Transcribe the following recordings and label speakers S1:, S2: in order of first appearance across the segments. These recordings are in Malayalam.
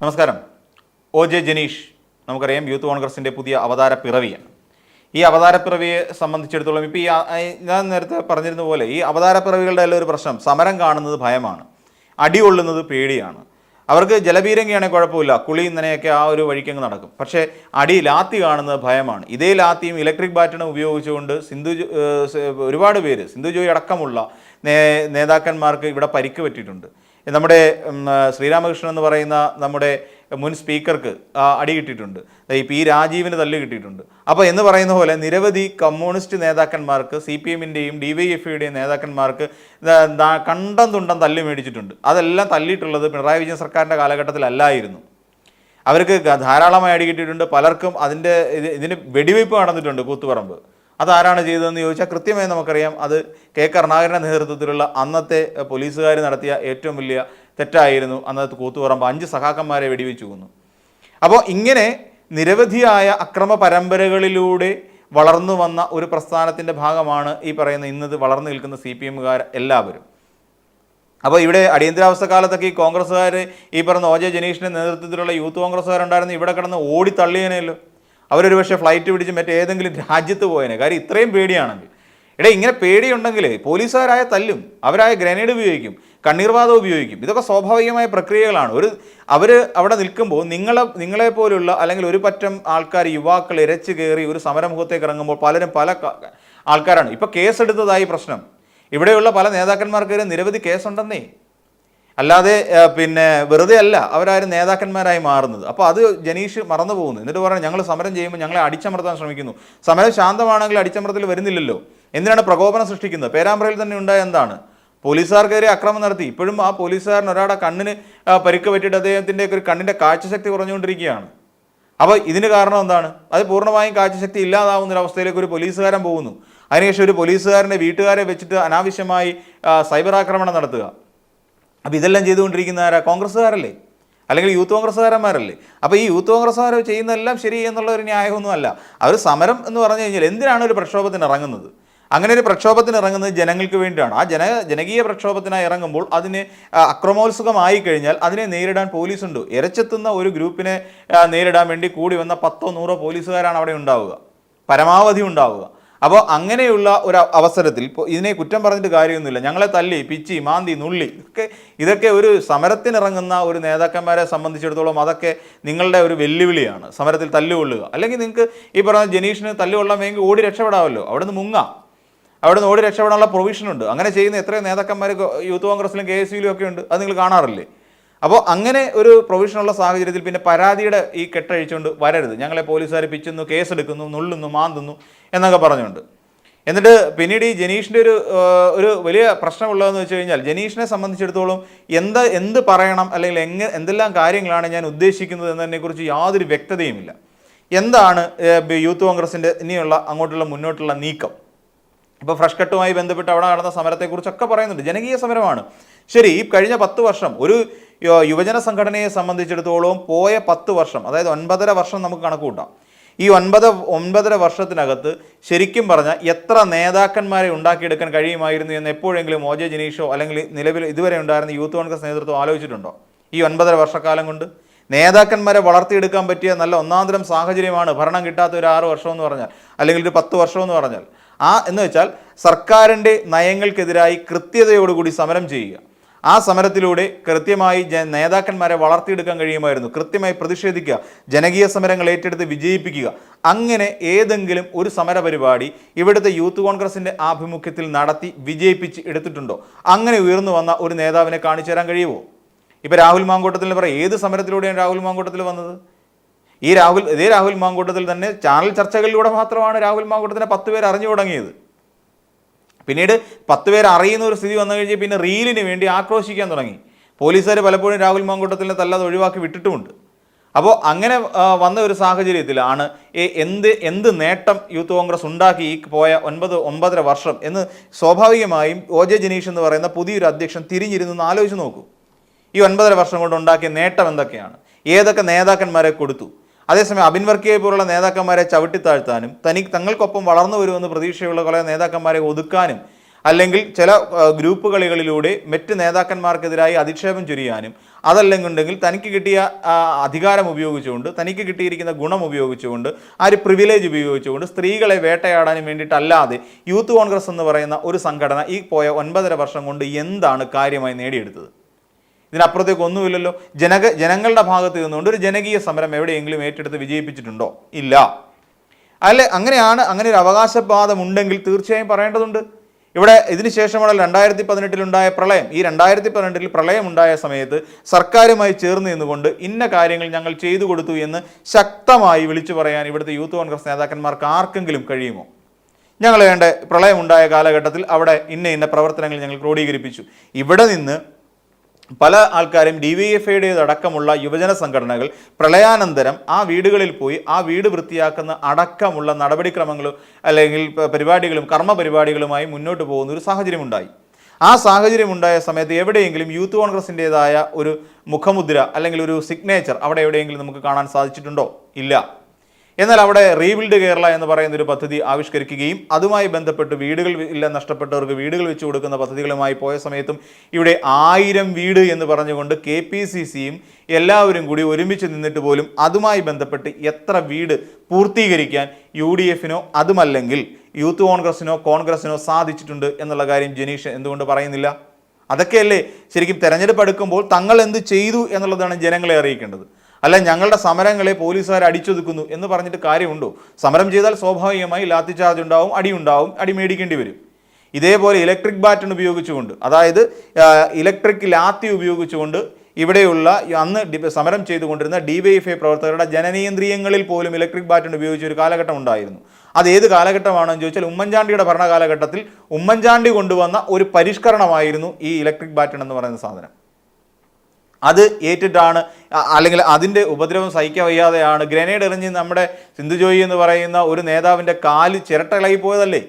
S1: നമസ്കാരം. ഒ ജെ ജനീഷ് നമുക്കറിയാം യൂത്ത് കോൺഗ്രസിന്റെ പുതിയ അവതാര പിറവിയാണ്. ഈ അവതാര പിറവിയെ സംബന്ധിച്ചിടത്തോളം ഇപ്പോൾ ഈ ഞാൻ നേരത്തെ പറഞ്ഞിരുന്ന പോലെ ഈ അവതാര പിറവികളുടെ എല്ലാം ഒരു പ്രശ്നം. സമരം കാണുന്നത് ഭയമാണ്. അടി കൊള്ളുന്നത് പേടിയാണ്. അവർക്ക് ജലപീരങ്കയാണെങ്കിൽ കുഴപ്പമില്ല. കുളി ഇന്നനെയൊക്കെ ആ ഒരു വഴിക്കങ്ങ് നടക്കും. പക്ഷേ അടി ലാത്തി കാണുന്നത് ഭയമാണ്. ഇതേ ലാത്തിയും ഇലക്ട്രിക് ബാറ്റണും ഉപയോഗിച്ചുകൊണ്ട് സിന്ധു ഒരുപാട് പേര് സിന്ധു ജോയി അടക്കമുള്ള നേതാക്കന്മാർക്ക് ഇവിടെ പരിക്ക് പറ്റിയിട്ടുണ്ട്. നമ്മുടെ ശ്രീരാമകൃഷ്ണൻ എന്ന് പറയുന്ന നമ്മുടെ മുൻ സ്പീക്കർക്ക് അടി കിട്ടിയിട്ടുണ്ട്. പി രാജീവിന് തല്ല് കിട്ടിയിട്ടുണ്ട്. അപ്പോൾ എന്ന് പറയുന്ന പോലെ നിരവധി കമ്മ്യൂണിസ്റ്റ് നേതാക്കന്മാർക്ക് സി പി എമ്മിന്റെയും ഡി വൈ എഫ് ഐയുടെയും നേതാക്കന്മാർക്ക് കണ്ടം തുണ്ടം തല്ല് മേടിച്ചിട്ടുണ്ട്. അതെല്ലാം തല്ലിയിട്ടുള്ളത് പിണറായി വിജയൻ സർക്കാരിന്റെ കാലഘട്ടത്തിലല്ലായിരുന്നു. അവർക്ക് ധാരാളമായി അടി കിട്ടിയിട്ടുണ്ട്. പലർക്കും അതിന്റെ ഇത് ഇതിന് വെടിവയ്പ് നടന്നിട്ടുണ്ട് കൂത്തുപറമ്പ്. അതാരാണ് ചെയ്തതെന്ന് ചോദിച്ചാൽ കൃത്യമായി നമുക്കറിയാം അത് കെ. കരുണാകരന്റെ നേതൃത്വത്തിലുള്ള അന്നത്തെ പോലീസുകാർ നടത്തിയ ഏറ്റവും വലിയ തെറ്റായിരുന്നു. അന്നത്തെ കൂത്തുപറമ്പ് അഞ്ച് സഹാക്കന്മാരെ വെടിവെച്ചു കൊന്നു. അപ്പോൾ ഇങ്ങനെ നിരവധിയായ അക്രമ പരമ്പരകളിലൂടെ വളർന്നു വന്ന ഒരു പ്രസ്ഥാനത്തിന്റെ ഭാഗമാണ് ഈ പറയുന്ന ഇന്നത് വളർന്നു നിൽക്കുന്ന സി പി എമ്മുകാർ എല്ലാവരും. അപ്പോൾ ഇവിടെ അടിയന്തരാവസ്ഥ കാലത്തൊക്കെ ഈ കോൺഗ്രസ്സുകാർ ഈ പറഞ്ഞ ഒ ജെ ജനീഷിന്റെ നേതൃത്വത്തിലുള്ള യൂത്ത് കോൺഗ്രസ്സുകാരുണ്ടായിരുന്നു ഇവിടെ കിടന്ന് ഓടി തള്ളിയനല്ലോ അവരൊരു പക്ഷേ ഫ്ലൈറ്റ് പിടിച്ച് മറ്റേതെങ്കിലും രാജ്യത്ത് പോയേനെ. കാര്യം ഇത്രയും പേടിയാണെങ്കിൽ. എടേ ഇങ്ങനെ പേടിയുണ്ടെങ്കിൽ പോലീസുകാരായ തല്ലും. അവരായ ഗ്രനേഡ് ഉപയോഗിക്കും കണ്ണീർവാദം ഉപയോഗിക്കും. ഇതൊക്കെ സ്വാഭാവികമായ പ്രക്രിയകളാണ്. ഒരു അവർ അവിടെ നിൽക്കുമ്പോൾ നിങ്ങളെ നിങ്ങളെ പോലുള്ള അല്ലെങ്കിൽ ഒരു പറ്റം ആൾക്കാർ യുവാക്കൾ ഇരച്ചു കയറി ഒരു സമരമുഖത്തേക്ക് ഇറങ്ങുമ്പോൾ പലരും പല ആൾക്കാരാണ്. ഇപ്പോൾ കേസെടുത്തതായി പ്രശ്നം. ഇവിടെയുള്ള പല നേതാക്കന്മാർക്കെതിരെ നിരവധി കേസുണ്ടെന്നേ. അല്ലാതെ പിന്നെ വെറുതെ അല്ല അവരാരും നേതാക്കന്മാരായി മാറുന്നത്. അപ്പോൾ അത് ജനീഷ് മറന്നു പോകുന്നു. എന്നിട്ട് പറയുന്നത് ഞങ്ങൾ സമരം ചെയ്യുമ്പോൾ ഞങ്ങളെ അടിച്ചമർത്താൻ ശ്രമിക്കുന്നു. സമരം ശാന്തമാണെങ്കിൽ അടിച്ചമർത്തൽ വരുന്നില്ലല്ലോ. എന്തിനാണ് പ്രകോപനം സൃഷ്ടിക്കുന്നത്? പേരാമ്പ്രയിൽ തന്നെ ഉണ്ടായ എന്താണ്? പോലീസുകാർക്കെതിരെ അക്രമം നടത്തി. ഇപ്പോഴും ആ പോലീസുകാരൻ ഒരാളുടെ കണ്ണിന് പരിക്ക് പറ്റിയിട്ട് അദ്ദേഹത്തിന്റെ ഒരു കണ്ണിന്റെ കാഴ്ചശക്തി കുറഞ്ഞുകൊണ്ടിരിക്കുകയാണ്. അപ്പോൾ ഇതിന് കാരണം എന്താണ്? അത് പൂർണമായും കാഴ്ചശക്തി ഇല്ലാതാവുന്ന ഒരു അവസ്ഥയിലേക്ക് ഒരു പോലീസുകാരൻ പോകുന്നു. അതിനുശേഷം ഒരു പോലീസുകാരന്റെ വീട്ടുകാരെ വെച്ചിട്ട് അനാവശ്യമായി സൈബർ ആക്രമണം നടത്തുക. അപ്പോൾ ഇതെല്ലാം ചെയ്തുകൊണ്ടിരിക്കുന്ന ആരാ? കോൺഗ്രസ്സുകാരല്ലേ? അല്ലെങ്കിൽ യൂത്ത് കോൺഗ്രസ്സുകാരന്മാരല്ലേ? അപ്പോൾ ഈ യൂത്ത് കോൺഗ്രസ്സുകാർ ചെയ്യുന്നതെല്ലാം ശരി എന്നുള്ള ഒരു ന്യായമൊന്നുമല്ല. അവർ സമരം എന്ന് പറഞ്ഞു കഴിഞ്ഞാൽ എന്തിനാണ് ഒരു പ്രക്ഷോഭത്തിന് ഇറങ്ങുന്നത്? അങ്ങനെ ഒരു പ്രക്ഷോഭത്തിന് ഇറങ്ങുന്നത് ജനങ്ങൾക്ക് വേണ്ടിയാണ്. ആ ജന ജനകീയ പ്രക്ഷോഭത്തിനായി ഇറങ്ങുമ്പോൾ അതിന് അക്രമോത്സുകമായി കഴിഞ്ഞാൽ അതിനെ നേരിടാൻ പോലീസുണ്ട്. ഇരച്ചെത്തുന്ന ഒരു ഗ്രൂപ്പിനെ നേരിടാൻ വേണ്ടി കൂടി വന്ന പത്തോ നൂറോ പോലീസുകാരാണ് അവിടെ ഉണ്ടാവുക. പരമാവധി ഉണ്ടാവുക. അപ്പോൾ അങ്ങനെയുള്ള ഒരു അവസരത്തിൽ ഇപ്പോൾ ഇതിനെ കുറ്റം പറഞ്ഞിട്ട് കാര്യമൊന്നുമില്ല. ഞങ്ങളെ തല്ലി പിച്ചി മാന്തി നുള്ളി ഇതൊക്കെ ഇതൊക്കെ ഒരു സമരത്തിനിറങ്ങുന്ന ഒരു നേതാക്കന്മാരെ സംബന്ധിച്ചിടത്തോളം അതൊക്കെ നിങ്ങളുടെ ഒരു വെല്ലുവിളിയാണ്. സമരത്തിൽ തല്ലുകൊള്ളുക. അല്ലെങ്കിൽ നിങ്ങൾക്ക് ഈ പറഞ്ഞ ജനീഷിന് തല്ലുകൊള്ളാൻ വേണ്ടി ഓടി രക്ഷപ്പെടാമല്ലോ. അവിടെ നിന്ന് മുങ്ങാം. അവിടെ ഓടി രക്ഷപ്പെടാനുള്ള പ്രൊവിഷനുണ്ട് അങ്ങനെ ചെയ്യുന്ന എത്രയോ നേതാക്കന്മാർ യൂത്ത് കോൺഗ്രസിലും കെ എസ് യുയിലും ഒക്കെ ഉണ്ട്. അത് നിങ്ങൾ കാണാറില്ലേ? അപ്പോൾ അങ്ങനെ ഒരു പ്രൊവിഷനുള്ള സാഹചര്യത്തിൽ പിന്നെ പരാതിയുടെ ഈ കെട്ടഴിച്ചുകൊണ്ട് വരരുത്. ഞങ്ങളെ പോലീസുകാർ പിച്ചുന്നു കേസെടുക്കുന്നു നുള്ളുന്നു മാന്തുന്നു എന്നൊക്കെ പറഞ്ഞുകൊണ്ട്. എന്നിട്ട് പിന്നീട് ഈ ജനീഷിന്റെ ഒരു ഒരു വലിയ പ്രശ്നമുള്ളതെന്ന് വെച്ച് കഴിഞ്ഞാൽ ജനീഷിനെ സംബന്ധിച്ചിടത്തോളം എന്ത് എന്ത് പറയണം അല്ലെങ്കിൽ എങ്ങനെ എന്തെല്ലാം കാര്യങ്ങളാണ് ഞാൻ ഉദ്ദേശിക്കുന്നത് എന്നതിനെക്കുറിച്ച് യാതൊരു വ്യക്തതയുമില്ല. എന്താണ് യൂത്ത് കോൺഗ്രസിന്റെ ഇനിയുള്ള അങ്ങോട്ടുള്ള മുന്നോട്ടുള്ള നീക്കം? ഇപ്പോൾ ഫ്രഷ് കട്ടുമായി ബന്ധപ്പെട്ട് അവിടെ നടന്ന സമരത്തെക്കുറിച്ചൊക്കെ പറയുന്നുണ്ട്. ജനകീയ സമരമാണ്. ശരി ഈ കഴിഞ്ഞ പത്ത് വർഷം ഒരു യുവജന സംഘടനയെ സംബന്ധിച്ചിടത്തോളം പോയ പത്ത് വർഷം അതായത് ഒൻപതര വർഷം നമുക്ക് കണക്ക് കൂട്ടാം ഈ ഒൻപത് ഒൻപതര വർഷത്തിനകത്ത് ശരിക്കും പറഞ്ഞാൽ എത്ര നേതാക്കന്മാരെ ഉണ്ടാക്കിയെടുക്കാൻ കഴിയുമായിരുന്നു എന്ന് എപ്പോഴെങ്കിലും ഒ ജിനീഷോ അല്ലെങ്കിൽ നിലവിൽ ഇതുവരെ ഉണ്ടായിരുന്ന യൂത്ത് കോൺഗ്രസ് നേതൃത്വം ആലോചിച്ചിട്ടുണ്ടോ? ഈ ഒൻപതര വർഷക്കാലം കൊണ്ട് നേതാക്കന്മാരെ വളർത്തിയെടുക്കാൻ പറ്റിയ നല്ല ഒന്നാന്തരം സാഹചര്യമാണ് ഭരണം കിട്ടാത്ത ഒരു ആറ് വർഷം എന്ന് പറഞ്ഞാൽ അല്ലെങ്കിൽ ഒരു പത്ത് എന്ന് പറഞ്ഞാൽ. ആ എന്ന് വെച്ചാൽ സർക്കാരിന്റെ നയങ്ങൾക്കെതിരായി കൃത്യതയോടുകൂടി സമരം ചെയ്യുക. ആ സമരത്തിലൂടെ കൃത്യമായി നേതാക്കന്മാരെ വളർത്തിയെടുക്കാൻ കഴിയുമായിരുന്നു. കൃത്യമായി പ്രതിഷേധിക്കുക ജനകീയ സമരങ്ങൾ ഏറ്റെടുത്ത് വിജയിപ്പിക്കുക. അങ്ങനെ ഏതെങ്കിലും ഒരു സമരപരിപാടി ഇവിടുത്തെ യൂത്ത് കോൺഗ്രസിന്റെ ആഭിമുഖ്യത്തിൽ നടത്തി വിജയിപ്പിച്ച് എടുത്തിട്ടുണ്ടോ? അങ്ങനെ ഉയർന്നു വന്ന ഒരു നേതാവിനെ കാണിച്ചു തരാൻ കഴിയുമോ? ഇപ്പൊ രാഹുൽ മാങ്കോട്ടത്തിൽ പറയാം ഏത് സമരത്തിലൂടെയാണ് രാഹുൽ മാങ്കോട്ടത്തിൽ വന്നത്? ഈ രാഹുൽ ഇതേ രാഹുൽ മാങ്കോട്ടത്തിൽ തന്നെ ചാനൽ ചർച്ചകളിലൂടെ മാത്രമാണ് രാഹുൽ മാങ്കൂട്ടത്തിനെ പത്ത് പേര് അറിഞ്ഞു തുടങ്ങിയത്. പിന്നീട് പത്ത് പേർ അറിയുന്ന ഒരു സ്ഥിതി വന്നു കഴിഞ്ഞാൽ പിന്നെ റീലിന് വേണ്ടി ആക്രോശിക്കാൻ തുടങ്ങി. പോലീസുകാർ പലപ്പോഴും രാഹുൽ മാങ്കൂട്ടത്തിനെ തല്ലാതെ ഒഴിവാക്കി വിട്ടിട്ടുമുണ്ട്. അപ്പോൾ അങ്ങനെ വന്ന ഒരു സാഹചര്യത്തിലാണ് എന്ത് എന്ത് നേട്ടം യൂത്ത് കോൺഗ്രസ് ഉണ്ടാക്കി പോയ ഒൻപത് ഒമ്പതര വർഷം എന്ന് സ്വാഭാവികമായും ഒ ജെ ജനീഷ് എന്ന് പറയുന്ന പുതിയൊരു അധ്യക്ഷൻ തിരിഞ്ഞിരുന്ന് ആലോചിച്ച് നോക്കൂ. ഈ ഒൻപതര വർഷം കൊണ്ട് ഉണ്ടാക്കിയ നേട്ടം എന്തൊക്കെയാണ്? ഏതൊക്കെ നേതാക്കന്മാരെ കൊടുത്തു? അതേസമയം അബിൻ വർക്കിയെ പോലുള്ള നേതാക്കന്മാരെ ചവിട്ടിത്താഴ്ത്താനും തനിക്ക് തങ്ങൾക്കൊപ്പം വളർന്നു വരുമെന്ന് പ്രതീക്ഷയുള്ള കുറേ നേതാക്കന്മാരെ ഒതുക്കാനും അല്ലെങ്കിൽ ചില ഗ്രൂപ്പ് കളികളിലൂടെ മറ്റ് നേതാക്കന്മാർക്കെതിരായി അധിക്ഷേപം ചൊരിയാനും അതല്ലെന്നുണ്ടെങ്കിൽ തനിക്ക് കിട്ടിയ അധികാരം ഉപയോഗിച്ചുകൊണ്ട് തനിക്ക് കിട്ടിയിരിക്കുന്ന ഗുണം ഉപയോഗിച്ചുകൊണ്ട് ആ ഒരു പ്രിവിലേജ് ഉപയോഗിച്ചുകൊണ്ട് സ്ത്രീകളെ വേട്ടയാടാനും വേണ്ടിയിട്ടല്ലാതെ യൂത്ത് കോൺഗ്രസ് എന്ന് പറയുന്ന ഒരു സംഘടന ഈ പോയ ഒൻപതര വർഷം കൊണ്ട് എന്താണ് കാര്യമായി നേടിയെടുത്തത്? ഇതിനപ്പുറത്തേക്ക് ഒന്നുമില്ലല്ലോ. ജനക ജനങ്ങളുടെ ഭാഗത്ത് നിന്നുകൊണ്ട് ഒരു ജനകീയ സമരം എവിടെയെങ്കിലും ഏറ്റെടുത്ത് വിജയിപ്പിച്ചിട്ടുണ്ടോ? ഇല്ല. അല്ലെ അങ്ങനെയാണ് അങ്ങനെ ഒരു അവകാശവാദമുണ്ടെങ്കിൽ തീർച്ചയായും പറയേണ്ടതുണ്ട്. ഇവിടെ ഇതിന് ശേഷമാണ് രണ്ടായിരത്തി പതിനെട്ടിലുണ്ടായ പ്രളയം ഈ രണ്ടായിരത്തി പതിനെട്ടിൽ പ്രളയം ഉണ്ടായ സമയത്ത് സർക്കാരുമായി ചേർന്ന് നിന്നുകൊണ്ട് ഇന്ന കാര്യങ്ങൾ ഞങ്ങൾ ചെയ്തു കൊടുത്തു എന്ന് ശക്തമായി വിളിച്ചു പറയാൻ ഇവിടുത്തെ യൂത്ത് കോൺഗ്രസ് നേതാക്കന്മാർക്ക് ആർക്കെങ്കിലും കഴിയുമോ? ഞങ്ങൾ വേണ്ട പ്രളയമുണ്ടായ കാലഘട്ടത്തിൽ അവിടെ ഇന്ന ഇന്ന പ്രവർത്തനങ്ങൾ ഞങ്ങൾ ക്രോഡീകരിപ്പിച്ചു. ഇവിടെ നിന്ന് പല ആൾക്കാരും ഡി വൈ എഫ് അടക്കമുള്ള യുവജന സംഘടനകൾ പ്രളയാനന്തരം ആ വീടുകളിൽ പോയി ആ വീട് വൃത്തിയാക്കുന്ന അടക്കമുള്ള നടപടിക്രമങ്ങളും അല്ലെങ്കിൽ പരിപാടികളും കർമ്മ പരിപാടികളുമായി മുന്നോട്ട് പോകുന്ന ഒരു സാഹചര്യമുണ്ടായി. ആ സാഹചര്യം ഉണ്ടായ സമയത്ത് എവിടെയെങ്കിലും യൂത്ത് കോൺഗ്രസിന്റെതായ ഒരു മുഖമുദ്ര അല്ലെങ്കിൽ ഒരു സിഗ്നേച്ചർ അവിടെ എവിടെയെങ്കിലും നമുക്ക് കാണാൻ സാധിച്ചിട്ടുണ്ടോ? ഇല്ല. എന്നാൽ അവിടെ റീബിൽഡ് കേരള എന്ന് പറയുന്ന ഒരു പദ്ധതി ആവിഷ്കരിക്കുകയും അതുമായി ബന്ധപ്പെട്ട് വീടുകൾ ഇല്ല നഷ്ടപ്പെട്ടവർക്ക് വീടുകൾ വെച്ച് കൊടുക്കുന്ന പദ്ധതികളുമായി പോയ സമയത്തും ഇവിടെ ആയിരം വീട് എന്ന് പറഞ്ഞുകൊണ്ട് കെ പി സി സിയും എല്ലാവരും കൂടി ഒരുമിച്ച് നിന്നിട്ട് പോലും അതുമായി ബന്ധപ്പെട്ട് എത്ര വീട് പൂർത്തീകരിക്കാൻ യു ഡി എഫിനോ അതുമല്ലെങ്കിൽ യൂത്ത് കോൺഗ്രസിനോ കോൺഗ്രസിനോ സാധിച്ചിട്ടുണ്ട് എന്നുള്ള കാര്യം ജനീഷ് എന്തുകൊണ്ട് പറയുന്നില്ല? അതൊക്കെയല്ലേ ശരിക്കും തെരഞ്ഞെടുപ്പ് എടുക്കുമ്പോൾ തങ്ങൾ എന്ത് ചെയ്തു എന്നുള്ളതാണ് ജനങ്ങളെ അറിയിക്കേണ്ടത്. അല്ല ഞങ്ങളുടെ സമരങ്ങളെ പോലീസുകാർ അടിച്ചൊതുക്കുന്നു എന്ന് പറഞ്ഞിട്ട് കാര്യമുണ്ടോ? സമരം ചെയ്താൽ സ്വാഭാവികമായി ലാത്തി ചാർജ് ഉണ്ടാവും അടി ഉണ്ടാവും അടി മേടിക്കേണ്ടി വരും. ഇതേപോലെ ഇലക്ട്രിക് ബാറ്റൺ ഉപയോഗിച്ചുകൊണ്ട് അതായത് ഇലക്ട്രിക് ലാത്തി ഉപയോഗിച്ചുകൊണ്ട് ഇവിടെയുള്ള അന്ന് സമരം ചെയ്തുകൊണ്ടിരുന്ന ഡിവൈഎഫ്ഐ പ്രവർത്തകരുടെ ജനനേന്ദ്രിയങ്ങളിൽ പോലും ഇലക്ട്രിക് ബാറ്റൺ ഉപയോഗിച്ച ഒരു കാലഘട്ടം ഉണ്ടായിരുന്നു. അത് ഏത് കാലഘട്ടമാണെന്ന് ചോദിച്ചാൽ ഉമ്മൻചാണ്ടിയുടെ ഭരണകാലഘട്ടത്തിൽ ഉമ്മൻചാണ്ടി കൊണ്ടുവന്ന ഒരു പരിഷ്കരണമായിരുന്നു ഈ ഇലക്ട്രിക് ബാറ്റൺ എന്ന് പറയുന്ന സാധനം. അത് ഏറ്റിട്ടാണ് അല്ലെങ്കിൽ അതിന്റെ ഉപദ്രവം സഹിക്കാൻ വയ്യാതെയാണ്. ഗ്രനേഡ് എറിഞ്ഞ് നമ്മുടെ സിന്ധുജോയി എന്ന് പറയുന്ന ഒരു നേതാവിന്റെ കാൽ ചിരട്ടകളായി പോയതല്ലേ?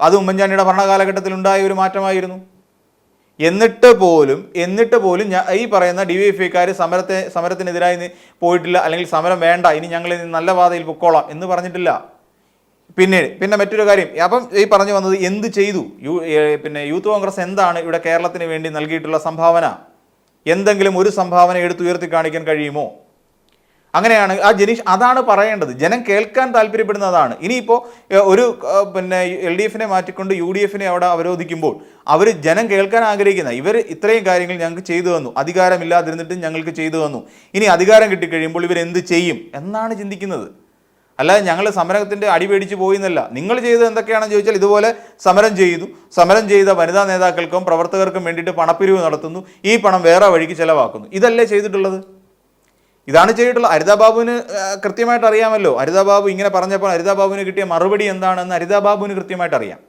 S1: അത് ഉമ്മൻചാണ്ടിയുടെ ഭരണകാലഘട്ടത്തിൽ ഉണ്ടായ ഒരു മാറ്റമായിരുന്നു. എന്നിട്ട് പോലും എന്നിട്ട് പോലും ഞാൻ ഈ പറയുന്ന ഡി വൈ എഫ് ഐക്കാർ സമരത്തെ സമരത്തിനെതിരായി പോയിട്ടില്ല അല്ലെങ്കിൽ സമരം വേണ്ട ഇനി ഞങ്ങൾ നല്ല പാതയിൽ പൊക്കോളാം എന്ന് പറഞ്ഞിട്ടില്ല. പിന്നീട് പിന്നെ മറ്റൊരു കാര്യം അപ്പം ഈ പറഞ്ഞു വന്നത് എന്ത് ചെയ്തു? യു പിന്നെ യൂത്ത് കോൺഗ്രസ് എന്താണ് ഇവിടെ കേരളത്തിന് വേണ്ടി നൽകിയിട്ടുള്ള സംഭാവന? എന്തെങ്കിലും ഒരു സംഭാവന എടുത്തുയർത്തി കാണിക്കാൻ കഴിയുമോ? അങ്ങനെയാണ് ആ ജനീഷ് അതാണ് പറയേണ്ടത്. ജനം കേൾക്കാൻ താല്പര്യപ്പെടുന്ന അതാണ് ഇനിയിപ്പോൾ ഒരു പിന്നെ എൽ ഡി എഫിനെ മാറ്റിക്കൊണ്ട് യു ഡി എഫിനെ അവിടെ അവരോധിക്കുമ്പോൾ അവർ ജനം കേൾക്കാൻ ആഗ്രഹിക്കുന്ന ഇവർ ഇത്രയും കാര്യങ്ങൾ ഞങ്ങൾക്ക് ചെയ്തു തന്നു. അധികാരമില്ലാതിരുന്നിട്ടും ഞങ്ങൾക്ക് ചെയ്തു തന്നു. ഇനി അധികാരം കിട്ടിക്കഴിയുമ്പോൾ ഇവർ എന്ത് ചെയ്യും? എന്നാണ് ചിന്തിക്കുന്നത്. അല്ലാതെ ഞങ്ങൾ സമരത്തിന്റെ അടി പേടിച്ച് പോയി എന്നല്ല നിങ്ങൾ ചെയ്തത് എന്തൊക്കെയാണെന്ന് ചോദിച്ചാൽ ഇതുപോലെ സമരം ചെയ്തു. സമരം ചെയ്ത വനിതാ നേതാക്കൾക്കും പ്രവർത്തകർക്കും വേണ്ടിയിട്ട് പണപ്പിരിവ് നടത്തുന്നു. ഈ പണം വേറെ വഴിക്ക് ചിലവാക്കുന്നു. ഇതല്ലേ ചെയ്തിട്ടുള്ളത്? ഇതാണ് ചെയ്തിട്ടുള്ളത് ഹരിതാബാബുവിന് കൃത്യമായിട്ട് അറിയാമല്ലോ. ഹരിതാബാബു ഇങ്ങനെ പറഞ്ഞപ്പോൾ ഹരിതാബാബുവിന് കിട്ടിയ മറുപടി എന്താണെന്ന് ഹരിതാബാബുവിന് കൃത്യമായിട്ട് അറിയാം.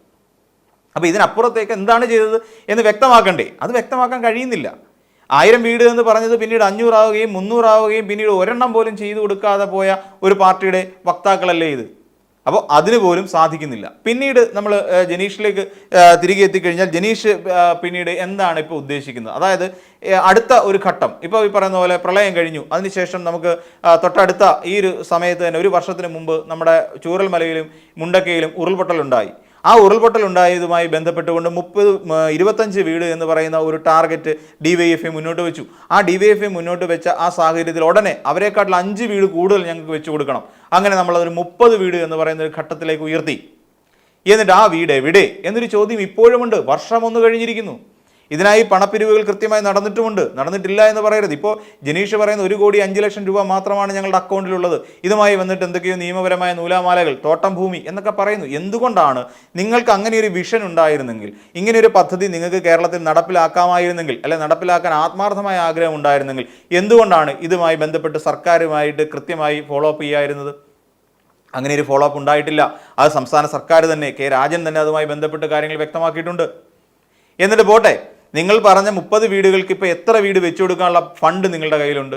S1: അപ്പോൾ ഇതിനപ്പുറത്തേക്ക് എന്താണ് ചെയ്തത് എന്ന് വ്യക്തമാക്കണ്ടേ? അത് വ്യക്തമാക്കാൻ കഴിയുന്നില്ല. ആയിരം വീട് എന്ന് പറഞ്ഞത് പിന്നീട് അഞ്ഞൂറാവുകയും മുന്നൂറാവുകയും പിന്നീട് ഒരെണ്ണം പോലും ചെയ്തു കൊടുക്കാതെ പോയ ഒരു പാർട്ടിയുടെ വക്താക്കളല്ലേ ഇത്? അപ്പോൾ അതിന് പോലും സാധിക്കുന്നില്ല. പിന്നീട് നമ്മൾ ജനീഷിലേക്ക് തിരികെ എത്തിക്കഴിഞ്ഞാൽ ജനീഷ് പിന്നീട് എന്താണ് ഇപ്പോൾ ഉദ്ദേശിക്കുന്നത്? അതായത് അടുത്ത ഒരു ഘട്ടം. ഇപ്പോൾ ഈ പറയുന്ന പോലെ പ്രളയം കഴിഞ്ഞു. അതിനുശേഷം നമുക്ക് തൊട്ടടുത്ത ഈ ഒരു സമയത്ത് തന്നെ ഒരു വർഷത്തിന് മുമ്പ് നമ്മുടെ ചൂരൽമലയിലും മുണ്ടക്കയിലും ഉരുൾപൊട്ടലുണ്ടായി. ആ ഉരുൾപൊട്ടൽ ഉണ്ടായതുമായി ബന്ധപ്പെട്ടുകൊണ്ട് മുപ്പത് ഇരുപത്തഞ്ച് വീട് എന്ന് പറയുന്ന ഒരു ടാർഗറ്റ് ഡി മുന്നോട്ട് വെച്ചു. ആ ഡി മുന്നോട്ട് വെച്ച ആ സാഹചര്യത്തിൽ ഉടനെ അവരെക്കാട്ടിൽ അഞ്ച് വീട് കൂടുതൽ ഞങ്ങൾക്ക് വെച്ചു കൊടുക്കണം. അങ്ങനെ നമ്മളതൊരു മുപ്പത് വീട് എന്ന് പറയുന്ന ഒരു ഘട്ടത്തിലേക്ക് ഉയർത്തി. എന്നിട്ട് ആ വീട് എവിടെ? എന്നൊരു ചോദ്യം ഇപ്പോഴുമുണ്ട്. വർഷം ഒന്ന് കഴിഞ്ഞിരിക്കുന്നു. ഇതിനായി പണപ്പിരിവുകൾ കൃത്യമായി നടന്നിട്ടുമുണ്ട്. നടന്നിട്ടില്ല എന്ന് പറയരുത്. ഇപ്പോൾ ജനീഷ് പറയുന്ന ഒരു കോടി അഞ്ച് ലക്ഷം രൂപ മാത്രമാണ് ഞങ്ങളുടെ അക്കൗണ്ടിലുള്ളത്. ഇതുമായി വന്നിട്ട് എന്തൊക്കെയോ നിയമപരമായ നൂലാമാലകൾ തോട്ടം ഭൂമി എന്നൊക്കെ പറയുന്നു. എന്തുകൊണ്ടാണ്? നിങ്ങൾക്ക് അങ്ങനെ ഒരു വിഷൻ ഉണ്ടായിരുന്നെങ്കിൽ ഇങ്ങനെ ഒരു പദ്ധതി നിങ്ങൾക്ക് കേരളത്തിൽ നടപ്പിലാക്കാമായിരുന്നെങ്കിൽ അല്ലെ നടപ്പിലാക്കാൻ ആത്മാർത്ഥമായ ആഗ്രഹം ഉണ്ടായിരുന്നെങ്കിൽ എന്തുകൊണ്ടാണ് ഇതുമായി ബന്ധപ്പെട്ട് സർക്കാരുമായിട്ട് കൃത്യമായി ഫോളോ അപ്പ് ചെയ്യായിരുന്നത്? അങ്ങനെ ഒരു ഫോളോ അപ്പ് ഉണ്ടായിട്ടില്ല. അത് സംസ്ഥാന സർക്കാർ തന്നെ കെ രാജൻ തന്നെ അതുമായി ബന്ധപ്പെട്ട് കാര്യങ്ങൾ വ്യക്തമാക്കിയിട്ടുണ്ട്. എന്നിട്ട് പോട്ടെ. നിങ്ങൾ പറഞ്ഞ മുപ്പത് വീടുകൾക്ക് ഇപ്പോൾ എത്ര വീട് വെച്ചു കൊടുക്കാനുള്ള ഫണ്ട് നിങ്ങളുടെ കയ്യിലുണ്ട്?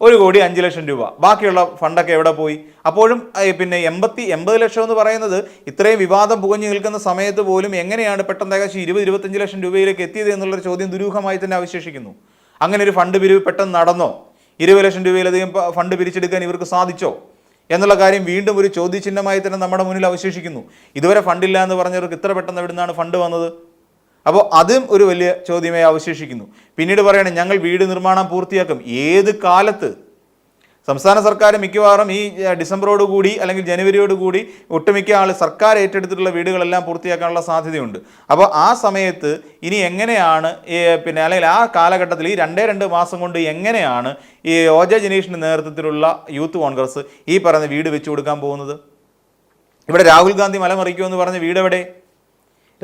S1: ഒരു കോടി അഞ്ച് ലക്ഷം രൂപ. ബാക്കിയുള്ള ഫണ്ടൊക്കെ എവിടെ പോയി? അപ്പോഴും പിന്നെ എൺപത്തി എൺപത് ലക്ഷം എന്ന് പറയുന്നത് ഇത്രയും വിവാദം പുകഞ്ഞു നിൽക്കുന്ന സമയത്ത് പോലും എങ്ങനെയാണ് പെട്ടെന്ന് ഏകദേശം ഇരുപത് ഇരുപത്തഞ്ച് ലക്ഷം രൂപയിലേക്ക് എത്തിയത് എന്നുള്ളൊരു ചോദ്യം ദുരൂഹമായി തന്നെ അവശേഷിക്കുന്നു. അങ്ങനെ ഒരു ഫണ്ട് പിരിവ് പെട്ടെന്ന് നടന്നോ? ഇരുപത് ലക്ഷം രൂപയിലധികം ഫണ്ട് പിരിച്ചെടുക്കാൻ ഇവർക്ക് സാധിച്ചോ? എന്നുള്ള കാര്യം വീണ്ടും ഒരു ചോദ്യചിഹ്നമായി തന്നെ നമ്മുടെ മുന്നിൽ അവശേഷിക്കുന്നു. ഇതുവരെ ഫണ്ടില്ല എന്ന് പറഞ്ഞവർക്ക് ഇത്ര പെട്ടെന്ന് എവിടെ നിന്നാണ് ഫണ്ട് വന്നത്? അപ്പോൾ അതും ഒരു വലിയ ചോദ്യമായി അവശേഷിക്കുന്നു. പിന്നീട് പറയണം ഞങ്ങൾ വീട് നിർമ്മാണം പൂർത്തിയാക്കും. ഏത് കാലത്ത്? സംസ്ഥാന സർക്കാർ മിക്കവാറും ഈ ഡിസംബറോടുകൂടി ഡിസംബറോട് കൂടി അല്ലെങ്കിൽ ജനുവരിയോടുകൂടി ഒട്ടുമിക്ക ആൾ സർക്കാർ ഏറ്റെടുത്തിട്ടുള്ള വീടുകളെല്ലാം പൂർത്തിയാക്കാനുള്ള സാധ്യതയുണ്ട്. അപ്പോൾ ആ സമയത്ത് ഇനി എങ്ങനെയാണ് പിന്നെ അല്ലെങ്കിൽ ആ കാലഘട്ടത്തിൽ ഈ രണ്ടേ രണ്ട് മാസം കൊണ്ട് എങ്ങനെയാണ് ഈ ഒ ജെ ജനീഷിന്റെ നേതൃത്വത്തിലുള്ള യൂത്ത് കോൺഗ്രസ് ഈ പറയുന്ന വീട് വെച്ചു കൊടുക്കാൻ പോകുന്നത്? ഇവിടെ രാഹുൽ ഗാന്ധി മലമറിക്കുമെന്ന് പറഞ്ഞ വീട് എവിടെ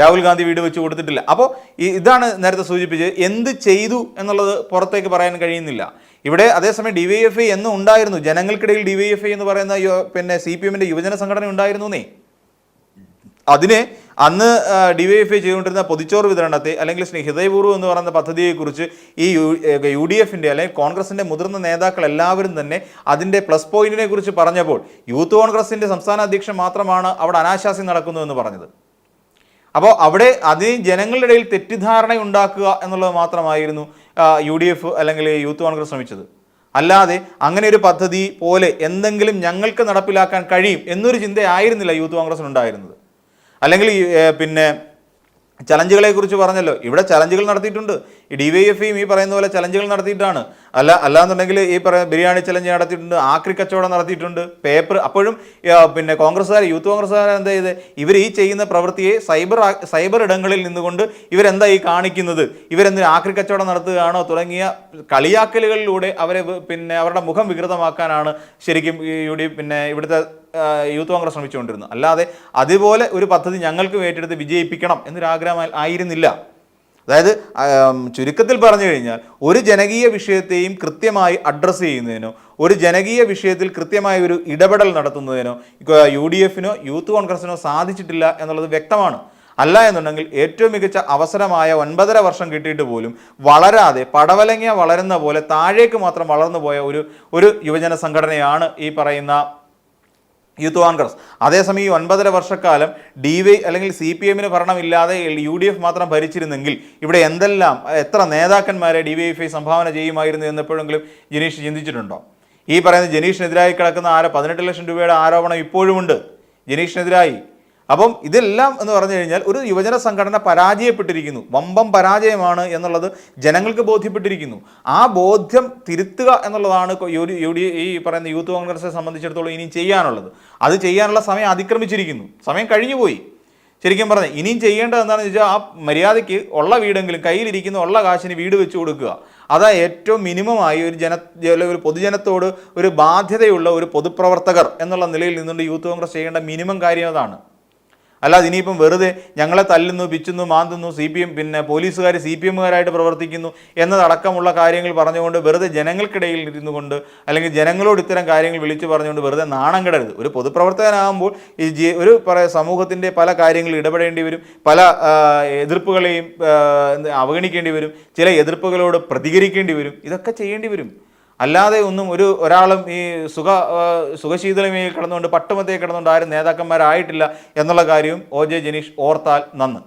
S1: രാഹുൽ ഗാന്ധി വീട് വെച്ച് കൊടുത്തിട്ടില്ല. അപ്പോൾ ഇതാണ് നേരത്തെ സൂചിപ്പിച്ചത്. എന്ത് ചെയ്തു എന്നുള്ളത് പുറത്തേക്ക് പറയാൻ കഴിയുന്നില്ല. ഇവിടെ അതേസമയം ഡി വൈ എഫ് ഐ എന്നും ഉണ്ടായിരുന്നു. ജനങ്ങൾക്കിടയിൽ ഡി വൈ എഫ് ഐ എന്ന് പറയുന്ന പിന്നെ സി പി എമ്മിന്റെ യുവജന സംഘടന ഉണ്ടായിരുന്നു എന്നേ. അതിനെ അന്ന് ഡി വൈ എഫ് ഐ ചെയ്തുകൊണ്ടിരുന്ന പൊതിച്ചോറ് വിതരണത്തെ അല്ലെങ്കിൽ ഹൃദയപൂർവം എന്ന് പറയുന്ന പദ്ധതിയെക്കുറിച്ച് ഈ യു ഡി എഫിന്റെ അല്ലെങ്കിൽ കോൺഗ്രസിന്റെ മുതിർന്ന നേതാക്കൾ എല്ലാവരും തന്നെ അതിന്റെ പ്ലസ് പോയിന്റിനെ കുറിച്ച് പറഞ്ഞപ്പോൾ യൂത്ത് കോൺഗ്രസിന്റെ സംസ്ഥാന അധ്യക്ഷൻ മാത്രമാണ് അവിടെ അനാശാസ്യം നടക്കുന്നതെന്ന് പറഞ്ഞത്. അപ്പോൾ അവിടെ അതിന് ജനങ്ങളുടെ ഇടയിൽ തെറ്റിദ്ധാരണ ഉണ്ടാക്കുക എന്നുള്ളത് മാത്രമായിരുന്നു യു ഡി എഫ് അല്ലെങ്കിൽ യൂത്ത് കോൺഗ്രസ് ശ്രമിച്ചത്. അല്ലാതെ അങ്ങനെ ഒരു പദ്ധതി പോലെ എന്തെങ്കിലും ഞങ്ങൾക്ക് നടപ്പിലാക്കാൻ കഴിയും എന്നൊരു ചിന്തയായിരുന്നില്ല യൂത്ത് കോൺഗ്രസിനുണ്ടായിരുന്നത്. അല്ലെങ്കിൽ പിന്നെ ചലഞ്ചുകളെ കുറിച്ച് പറഞ്ഞല്ലോ. ഇവിടെ ചലഞ്ചുകൾ നടത്തിയിട്ടുണ്ട്. ഈ ഡി വൈ എഫ് ഈ പറയുന്ന പോലെ ചലഞ്ചുകൾ നടത്തിയിട്ടാണ്. അല്ല അല്ലാന്നുണ്ടെങ്കിൽ ഈ പറയുന്ന ബിരിയാണി ചലഞ്ച് നടത്തിയിട്ടുണ്ട് ആക്രി കച്ചവടം നടത്തിയിട്ടുണ്ട് പേപ്പർ അപ്പോഴും പിന്നെ കോൺഗ്രസ്സുകാർ യൂത്ത് കോൺഗ്രസ്സുകാർ എന്താ ചെയ്ത്? ഇവർ ഈ ചെയ്യുന്ന പ്രവൃത്തിയെ സൈബർ സൈബർ ഇടങ്ങളിൽ നിന്നുകൊണ്ട് ഇവരെന്താ ഈ കാണിക്കുന്നത്? ഇവരെന്ത് ആക്രി കച്ചവടം നടത്തുകയാണോ തുടങ്ങിയ കളിയാക്കലുകളിലൂടെ അവരെ പിന്നെ അവരുടെ മുഖം വികൃതമാക്കാനാണ് ശരിക്കും ഈ പിന്നെ ഇവിടുത്തെ യൂത്ത് കോൺഗ്രസ് ശ്രമിച്ചുകൊണ്ടിരുന്നു. അല്ലാതെ അതുപോലെ ഒരു പദ്ധതി ഞങ്ങൾക്ക് ഏറ്റെടുത്ത് വിജയിപ്പിക്കണം എന്നൊരാഗ്രഹം ആയിരുന്നില്ല. അതായത് ചുരുക്കത്തിൽ പറഞ്ഞു കഴിഞ്ഞാൽ ഒരു ജനകീയ വിഷയത്തെയും കൃത്യമായി അഡ്രസ്സ് ചെയ്യുന്നതിനോ ഒരു ജനകീയ വിഷയത്തിൽ കൃത്യമായ ഒരു ഇടപെടൽ നടത്തുന്നതിനോ യു ഡി എഫിനോ യൂത്ത് കോൺഗ്രസിനോ സാധിച്ചിട്ടില്ല എന്നുള്ളത് വ്യക്തമാണ്. അല്ല എന്നുണ്ടെങ്കിൽ ഏറ്റവും മികച്ച അവസരമായ ഒൻപതര വർഷം കിട്ടിയിട്ട് പോലും വളരാതെ പടവലങ്ങ വളരുന്ന പോലെ താഴേക്ക് മാത്രം വളർന്നു പോയ ഒരു ഒരു യുവജന സംഘടനയാണ് ഈ പറയുന്ന യൂത്ത് കോൺഗ്രസ്. അതേസമയം ഈ ഒൻപതര വർഷക്കാലം ഡി വൈ അല്ലെങ്കിൽ സി പി എമ്മിന് ഭരണമില്ലാതെ യു ഡി എഫ് മാത്രം ഭരിച്ചിരുന്നെങ്കിൽ ഇവിടെ എന്തെല്ലാം എത്ര നേതാക്കന്മാരെ ഡി വൈ എഫ് ഐ സംഭാവന ചെയ്യുമായിരുന്നു എന്ന് എപ്പോഴെങ്കിലും ജനീഷ് ചിന്തിച്ചിട്ടുണ്ടോ? ഈ പറയുന്ന ജനീഷിനെതിരായി കിടക്കുന്ന ആരോ പതിനെട്ട് ലക്ഷം രൂപയുടെ ആരോപണം ഇപ്പോഴുമുണ്ട്. ജനീഷിനെതിരായി അപ്പം ഇതെല്ലാം എന്ന് പറഞ്ഞു കഴിഞ്ഞാൽ ഒരു യുവജന സംഘടന പരാജയപ്പെട്ടിരിക്കുന്നു. വമ്പം പരാജയമാണ് എന്നുള്ളത് ജനങ്ങൾക്ക് ബോധ്യപ്പെട്ടിരിക്കുന്നു. ആ ബോധ്യം തിരുത്തുക എന്നുള്ളതാണ് യു ഡി ഈ പറയുന്ന യൂത്ത് കോൺഗ്രസിനെ സംബന്ധിച്ചിടത്തോളം ഇനിയും ചെയ്യാനുള്ളത്. അത് ചെയ്യാനുള്ള സമയം അതിക്രമിച്ചിരിക്കുന്നു. സമയം കഴിഞ്ഞുപോയി. ശരിക്കും പറഞ്ഞാൽ ഇനിയും ചെയ്യേണ്ടത് എന്താണെന്ന് വെച്ചാൽ ആ മര്യാദയ്ക്ക് ഉള്ള വീടെങ്കിലും കയ്യിലിരിക്കുന്ന ഉള്ള കാശിന് വീട് വെച്ച് കൊടുക്കുക. അതാ ഏറ്റവും മിനിമമായി ഒരു ജന ഒരു പൊതുജനത്തോട് ഒരു ബാധ്യതയുള്ള ഒരു പൊതുപ്രവർത്തകർ എന്നുള്ള നിലയിൽ നിന്നുകൊണ്ട് യൂത്ത് കോൺഗ്രസ് ചെയ്യേണ്ട മിനിമം കാര്യം അതാണ്. അല്ലാതെ ഇനിയിപ്പം വെറുതെ ഞങ്ങളെ തല്ലുന്നു പിച്ചുന്നു മാന്തുന്നു സി പി എം പിന്നെ പോലീസുകാർ സി പി എമ്മുകാരായിട്ട് പ്രവർത്തിക്കുന്നു എന്നതടക്കമുള്ള കാര്യങ്ങൾ പറഞ്ഞുകൊണ്ട് വെറുതെ ജനങ്ങൾക്കിടയിൽ ഇരുന്നു കൊണ്ട് അല്ലെങ്കിൽ ജനങ്ങളോട് ഇത്തരം കാര്യങ്ങൾ വിളിച്ചു പറഞ്ഞുകൊണ്ട് വെറുതെ നാണം കിടരുത്. ഒരു പൊതുപ്രവർത്തകനാകുമ്പോൾ ഈ ഒരു സമൂഹത്തിന്റെ പല കാര്യങ്ങളിൽ ഇടപെടേണ്ടി വരും പല എതിർപ്പുകളെയും അവഗണിക്കേണ്ടി വരും ചില എതിർപ്പുകളോട് പ്രതികരിക്കേണ്ടി വരും ഇതൊക്കെ ചെയ്യേണ്ടി വരും. അല്ലാതെ ഒന്നും ഒരു ഒരാളും ഈ സുഖ സുഖശീതളമേ കിടന്നുകൊണ്ട് പട്ടുമത്തേ കിടന്നുകൊണ്ട് ആരും നേതാക്കന്മാരായിട്ടില്ല എന്നുള്ള കാര്യവും ഒ ജെ ജനീഷ് ഓർത്താൽ നന്ന്.